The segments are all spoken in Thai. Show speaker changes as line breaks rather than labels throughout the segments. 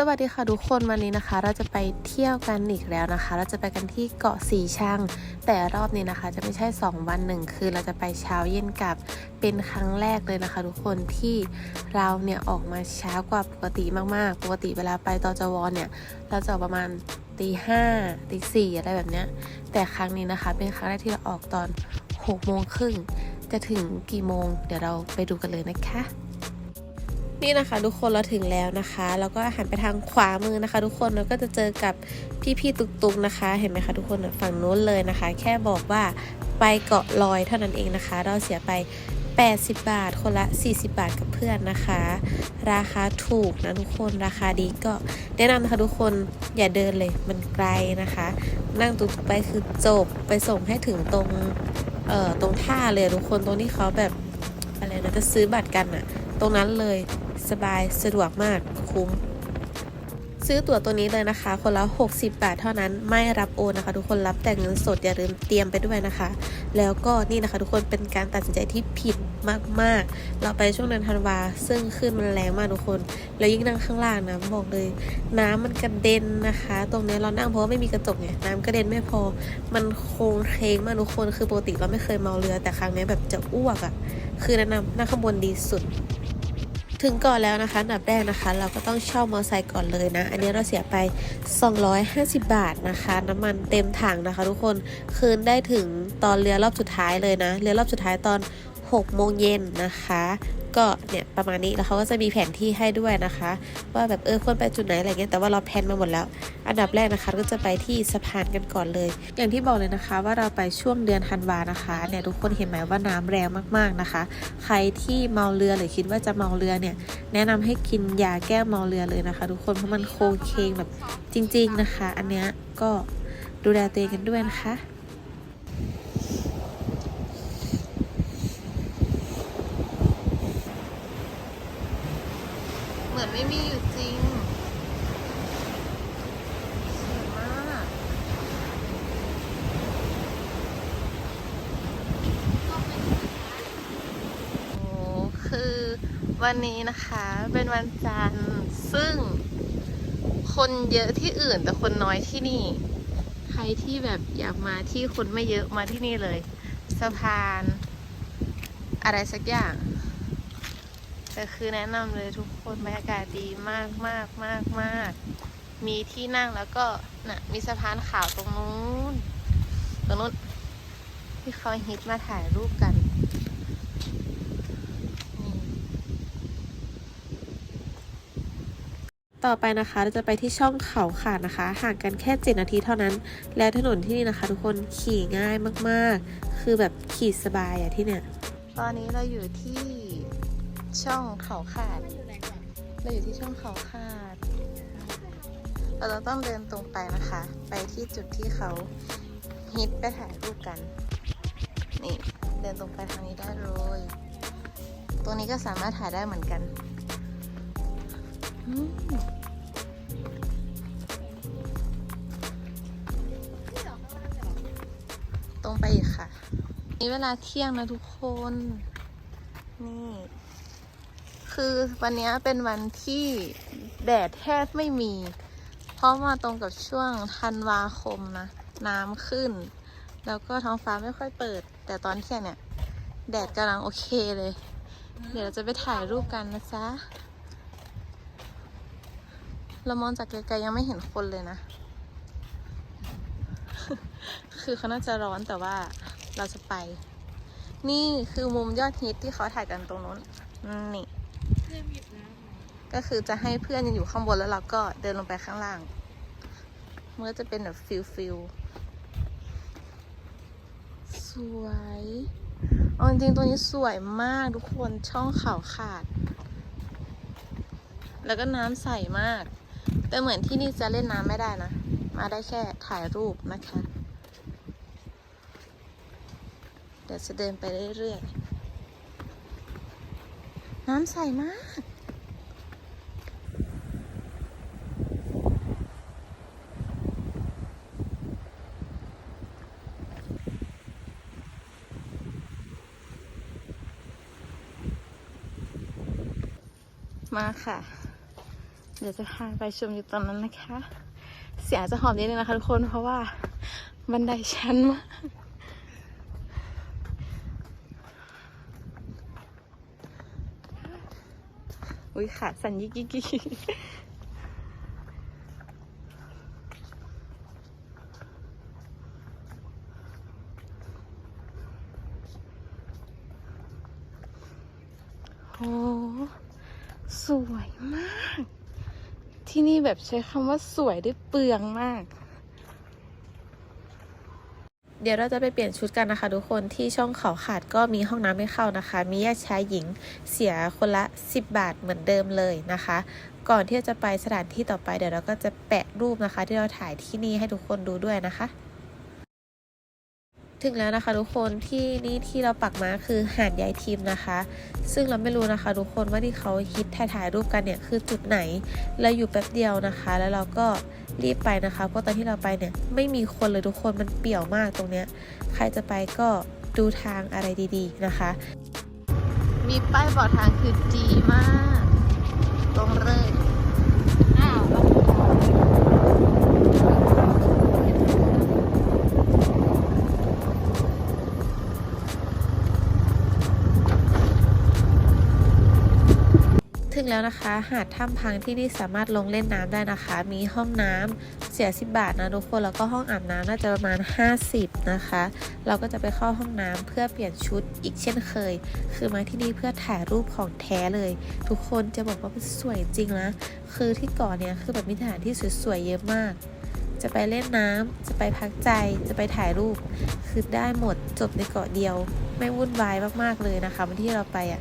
สวัสดีค่ะทุกคนวันนี้นะคะ เราจะไปเที่ยวกันอีกแล้วนะคะ เราจะไปกันที่เกาะสีชัง แต่รอบนี้นะคะ จะไม่ใช่ 2 วันหนึ่งคือเราจะไปเช้าเย็นกลับเป็นครั้งแรกเลยนะคะ ทุกคนที่เราเนี่ยออกมาเช้ากว่าปกติมากๆ ปกติเวลาไปตอจวอนเนี่ยเราจะออกประมาณตีห้าตีสี่อะไรแบบเนี้ยแต่ครั้งนี้นะคะ เป็นครั้งแรกที่เราออกตอน6โมงครึ่งจะถึงกี่โมง เดี๋ยวเราไปดูกันเลยนะคะ นี่นะคะทุกคนเราถึงแล้วนะคะแล้วก็หันไปทางขวามือนะคะ ทุกคนเราก็จะเจอกับพี่ๆตุกๆนะคะ เห็นไหมคะทุกคนฝั่งนู้นเลยนะคะ แค่บอกว่าไปเกาะลอยเท่านั้นเองนะคะ เราเสียไป 80 บาท คนละ 40 บาทกับเพื่อนนะคะ ราคาถูกนะทุกคนราคาดีก็แนะนำนะคะทุกคนอย่าเดินเลยมันไกลนะคะ นั่งตุกๆไปคือจบไปส่งให้ถึงตรงเอ่อตรงท่าเลยทุกคนตรงที่เขาแบบอะไรนะจะซื้อบัตรกันอะตรงนั้นเลย สบายสะดวกมากคุ้ม ซื้อตั๋วตัวนี้เลยนะคะ คนละ 60 บาทเท่านั้นไม่รับโอนนะคะ ทุกคนรับแต่เงินสดอย่าลืมเตรียมไปด้วยนะคะ แล้วก็นี่นะคะ ทุกคนเป็นการตัดสินใจที่ผิดมากๆ เราไปช่วงเดือนธันวาซึ่งขึ้นมันแรงมากทุกคน แล้วยิ่งนั่งข้างล่างนะบอกเลย น้ำมันกระเด็นนะคะ ตรงนี้เรานั่งเพราะว่าไม่มีกระจกไงน้ำกระเด็นไม่พอ มันโค้งเคงมากทุกคนคือปกติเราไม่เคยเมาเรือแต่ครั้งนี้แบบจะอ้วกอะ่ะ คือแนะนำนั่งข้างบนดีสุด ถึงก่อนแล้วนะคะอันดับแรกนะคะ เราก็ต้องเช่ามอเตอร์ไซค์ก่อนเลยนะ อันนี้เราเสียไป 250 บาทนะคะ น้ำมันเต็มถังนะคะ ทุกคนคืนได้ถึงตอนเรือรอบสุดท้ายเลยนะ เรือรอบสุดท้ายตอน 6โมงเย็นนะคะ ก็เนี่ยประมาณนี้แล้วเขาก็จะมีแผนที่ให้ด้วยนะคะ ว่าแบบเออควรไปจุดไหนอะไรเงี้ยแต่ว่าเราแพนมาหมดแล้ว อันดับแรกนะคะก็จะไปที่สะพานกันก่อนเลย อย่างที่บอกเลยนะคะว่าเราไปช่วงเดือนธันวานะคะเนี่ยทุกคนเห็นไหมว่าน้ำแรงมากๆนะคะ ใครที่เมาเรือหรือคิดว่าจะเมาเรือเนี่ยแนะนำให้กินยาแก้เมาเรือเลยนะคะ ทุกคนเพราะมันโคงเคงแบบจริง ๆนะคะ อันเนี้ยก็ดูแลตัวเองกันด้วยนะคะ เหมือนไม่มีอยู่จริงสวยมาก โอ้คือ วันนี้นะคะเป็นวันจันทร์ซึ่งคนเยอะที่อื่นแต่คนน้อยที่นี่ ใครที่แบบอยากมาที่คนไม่เยอะมาที่นี่เลย สะพาน อะไรสักอย่างแต่คือแนะนำเลยทุกคนบรรยากาศดีมากมากมากมากมีที่นั่งแล้วก็น่ะมีสะพานขาวตรงนู้นตรงนู้นที่เขาฮิตมาถ่ายรูปกัน ต่อไปนะคะเราจะไปที่ช่องเขาขาดนะคะ ห่างกันแค่ 7 นาทีเท่านั้น แล้วถนนที่นี่นะคะ ทุกคนขี่ง่ายมากๆ คือแบบขี่สบายอะที่เนี่ย ตอนนี้เราอยู่ที่ช่องเขาขาด เราอยู่ที่ช่องเขาขาด เราจะต้องเดินตรงไปนะคะ ไปที่จุดที่เขาฮิตไปถ่ายรูปกัน นี่เดินตรงไปทางนี้ได้เลย ตรงนี้ก็สามารถถ่ายได้เหมือนกันอื ตรงไปอีกค่ะ นี่เวลาเที่ยงนะทุกคน นี่ คือวันนี้เป็นวันที่แดดแทบไม่มี เพราะมาตรงกับช่วงธันวาคมนะ น้ำขึ้น แล้วก็ท้องฟ้าไม่ค่อยเปิด แต่ตอนเที่ยงเนี่ย แดดกำลังโอเคเลย เดี๋ยวเราจะไปถ่ายรูปกันนะจ๊ะเรามองจากไกลๆยังไม่เห็นคนเลยนะ คือเขาน่าจะร้อนแต่ว่าเราจะไป นี่คือมุมยอดฮิตที่เขาถ่ายกันตรงนู้นนี่ก็คือจะให้เพื่อนยังอยู่ข้างบนแล้วเราก็เดินลงไปข้างล่างเมันก็จะเป็นแบบฟิลฟิลสวยเอาจริงตัวนี้สวยมากทุกคนช่องเขาขาด แล้วก็น้ำใสมาก แต่เหมือนที่นี่จะเล่นน้ำไม่ได้นะ มาได้แค่ถ่ายรูปนะคะ เดี๋ยวจะเดินไปเรื่อยๆ น้ำใสมากมาค่ะ
เดี๋ยวจะพาไปชมอยู่ตอนนั้นนะคะ เสียงจะหอมนิดนึงนะคะทุกคนเพราะว่าบันไดชันมาก อุ้ยขาสั่นยิกยิกยิกโอ้สวยมาก ที่นี่แบบใช้คำว่าสวยได้เปลืองมาก
เดี๋ยวเราจะไปเปลี่ยนชุดกันนะคะ ทุกคนที่ช่องเขาขาดก็มีห้องน้ำให้เข้านะคะ มีแยกชายหญิงเสียคนละ 10 บาทเหมือนเดิมเลยนะคะ ก่อนที่จะไปสถานที่ต่อไปเดี๋ยวเราก็จะแปะรูปนะคะ ที่เราถ่ายที่นี่ให้ทุกคนดูด้วยนะคะถึงแล้วนะคะทุกคนที่นี่ที่เราปักมาคือหาดใหญ่ทิมนะคะ ซึ่งเราไม่รู้นะคะทุกคนว่าที่เขาฮิตถ่ายถ่ายรูปกันเนี่ยคือจุดไหนเราอยู่แป๊บเดียวนะคะ แล้วเราก็ รีบไปนะคะ เพราะตอนที่เราไปเนี่ยไม่มีคนเลยทุกคนมันเปี่ยวมากตรงเนี้ย ใครจะไปก็ดูทางอะไรดีๆนะคะ
มีป้ายบอกทางคือดีมาก
แล้วนะคะ หาดถ้ำพังที่นี่สามารถลงเล่นน้ำได้นะคะ มีห้องน้ำเสีย 10 บาทนะทุกคนแล้วก็ห้องอาบน้ำน่าจะประมาณ 50 นะคะ เราก็จะไปเข้าห้องน้ำเพื่อเปลี่ยนชุดอีกเช่นเคย คือมาที่นี่เพื่อถ่ายรูปของแท้เลย ทุกคนจะบอกว่ามันสวยจริงนะ คือที่เกาะเนี่ยคือแบบมีสถานที่สวยๆเยอะมากจะไปเล่นน้ำจะไปพักใจ จะไปถ่ายรูป คือได้หมดจบในเกาะเดียว ไม่วุ่นวายมาก ๆ เลยนะคะวันที่เราไปอะ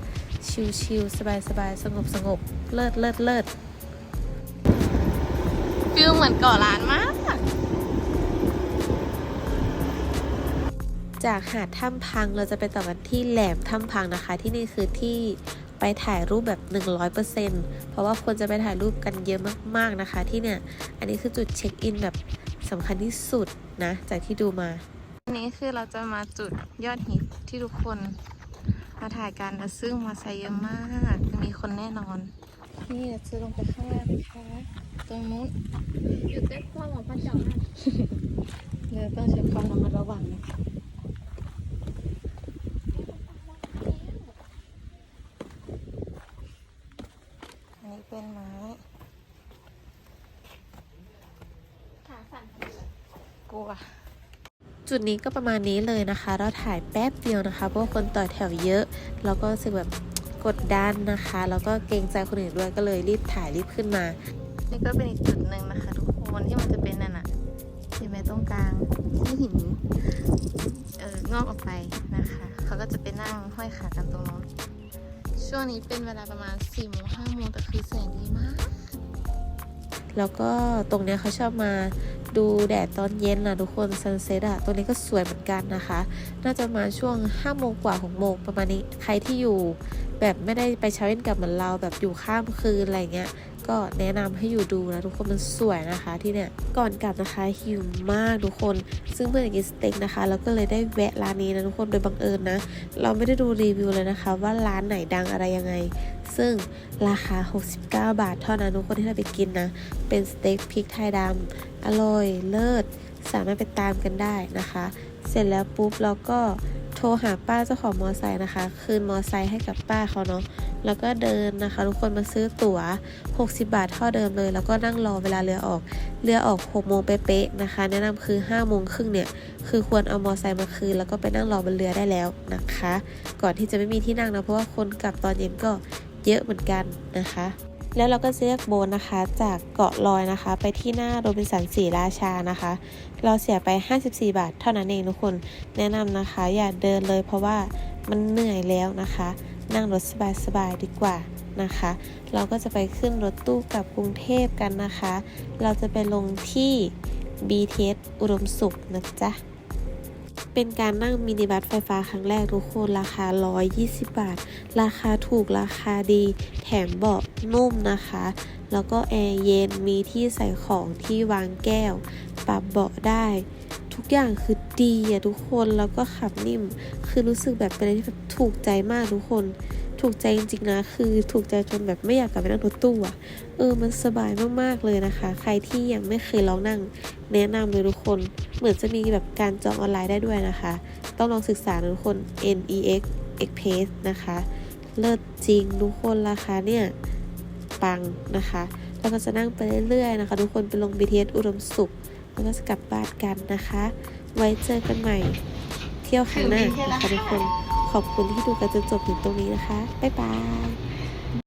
ชิลๆสบายๆสงบสงบๆเลิศเลิศเลิศ
ฟิลเหมือนเกาะล้านมาก
จากหาดถ้ำพังเราจะไปต่อกันที่แหลมถ้ำพังนะคะ ที่นี่คือที่ไปถ่ายรูปแบบ 100%เพราะว่าคนจะไปถ่ายรูปกันเยอะมากๆนะคะ ที่เนี่ย อันนี้คือจุดเช็คอินแบบสำคัญที่สุดนะ จากที่ดูมา
อันนี้คือเราจะมาจุดยอดฮิตที่ทุกคน มาถ่ายกันแล้วซึ่งมาใส่เยอะมาก มีคนแน่นอน นี่เดี๋ยวจะลงไปข้างล่างนะคะ ตรงนู้น
อยู่ใกล้พ่อหมอพระเจ้าค่ะ
เราต้องใช้ความระมัดระวังนะคะ อันนี้เป็นไม้
ขาสั่น
กลัว
จุดนี้ก็ประมาณนี้เลยนะคะ เราถ่ายแป๊บเดียวนะคะเพราะว่าคนต่อแถวเยอะ แล้วก็รู้สึกแบบกดดันนะคะ แล้วก็เกรงใจคนอื่นด้วยก็เลยรีบถ่ายรีบขึ้นมา
นี่ก็เป็นอีกจุดหนึ่งนะคะ ทุกคนที่มันจะเป็นนั่นน่ะเห็นไหมตรงกลางที่หินเอองอกออกไปนะคะเขาก็จะไปนั่งห้อยขากันตรงนู้นช่วงนี้เป็นเวลาประมาณ4ี่โมงห้าโมงแต่คือแสงดีมาก
แล้วก็ตรงเนี้ยเขาชอบมา ดูแดดตอนเย็นนะทุกคนซันเซ็ตอะตัวนี้ก็สวยเหมือนกันนะคะ น่าจะมาช่วง5โมงกว่า6โมงประมาณนี้ ใครที่อยู่แบบไม่ได้ไปเช้าเย็นกลับเหมือนเราแบบอยู่ข้ามคืนอะไรเงี้ย ก็แนะนำให้อยู่ดูนะทุกคนมันสวยนะคะที่เนี่ยก่อนกลับนะคะหิวมากทุกคน ซึ่งเพื่อนอยากกินสเต็กนะคะเราก็เลยได้แวะร้านนี้นะทุกคนโดยบังเอิญนะ เราไม่ได้ดูรีวิวเลยนะคะ ว่าร้านไหนดังอะไรยังไง ซึ่งราคา 69 บาทเท่านั้นทุกคนที่เราไปกินนะ เป็นสเต็กพริกไทยดำอร่อยเลิศสามารถไปตามกันได้นะคะ เสร็จแล้วปุ๊บเราก็ โทรหาป้าเจ้าของมอไซค์นะคะ คืนมอไซค์ให้กับป้าเขาเนาะแล้วก็เดินนะคะ ทุกคนมาซื้อตั๋ว 60 บาทเท่าเดิมเลย แล้วก็นั่งรอเวลาเรือออก เรือออก 6 โมงเป๊ะๆนะคะ แนะนำคือ 5 โมงครึ่งเนี่ย คือควรเอามอไซค์มาคืน แล้วก็ไปนั่งรอบนเรือได้แล้วนะคะ ก่อนที่จะไม่มีที่นั่งนะ เพราะว่าคนกลับตอนเย็นก็เยอะเหมือนกันนะคะ แล้วเราก็เรียกโบนนะคะ จากเกาะลอยนะคะ ไปที่หน้าโรบินสันสีราชานะคะ เราเสียไป 54 บาท เท่านั้นเองทุกคนแนะนำนะคะ อย่าเดินเลยเพราะว่ามันเหนื่อยแล้วนะคะ นั่งรถสบายๆดีกว่านะคะ เราก็จะไปขึ้นรถตู้กลับกรุงเทพกันนะคะ เราจะไปลงที่ BTS อุดมสุขนะจ๊ะ เป็นการนั่งมินิบัสไฟฟ้าครั้งแรกทุกคนราคา 120 บาท ราคาถูกราคาดี แถมเบาะนุ่มนะคะ แล้วก็แอร์เย็นมีที่ใส่ของที่วางแก้ว ปรับเบาะได้ ทุกอย่างคือดีอะทุกคนแล้วก็ขับนิ่ม คือรู้สึกแบบเป็นอะไรที่แบบถูกใจมากทุกคน ถูกใจจริงๆนะ คือถูกใจจนแบบไม่อยากกลับไปนั่งรถตู้อะ เออ มันสบายมากๆเลยนะคะ ใครที่ยังไม่เคยลองนั่ง แนะนำเลยทุกคน เหมือนจะมีแบบการจองออนไลน์ได้ด้วยนะคะ ต้องลองศึกษาทุกคน NEX Express นะคะ เลิศจริงทุกคนราคาเนี่ย ปังนะคะเราก็จะนั่งไปเรื่อยๆนะคะ ทุกคนไปลง BTS อุดมสุข แล้วก็จะกลับบ้านกันนะคะ ไว้เจอกันใหม่ เที่ยวครั้งหน้านะคะทุกคน ขอบคุณที่ดูกันจนจบถึงตรงนี้นะคะ บ๊ายบาย